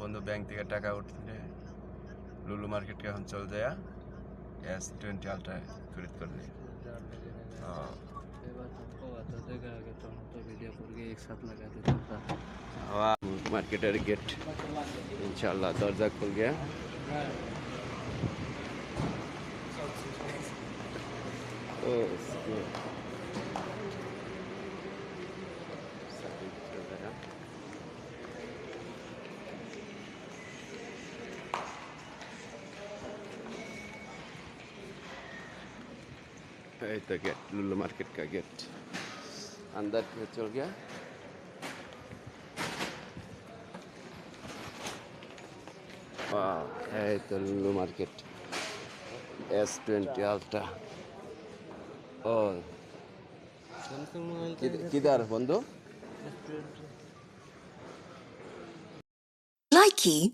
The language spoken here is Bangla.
বন্ধু ব্যাংক থেকে টাকা উঠলে লুলু মার্কেটকে এখন চল যায় एस ट्वेंटी अल्ट्रा खरीद कर लिए हाँ ये बात हमको बता देगा अगर तो हम तो वीडियो करके एक साथ लगा देते था मार्केटर गेट इंशाल्लाह दरजा खुल गया ओ, है तो गेट लुल्लू मार्केट का गेट अंदर में चल गया है तो Lulu market S twenty ultra और किधर बंधु Likey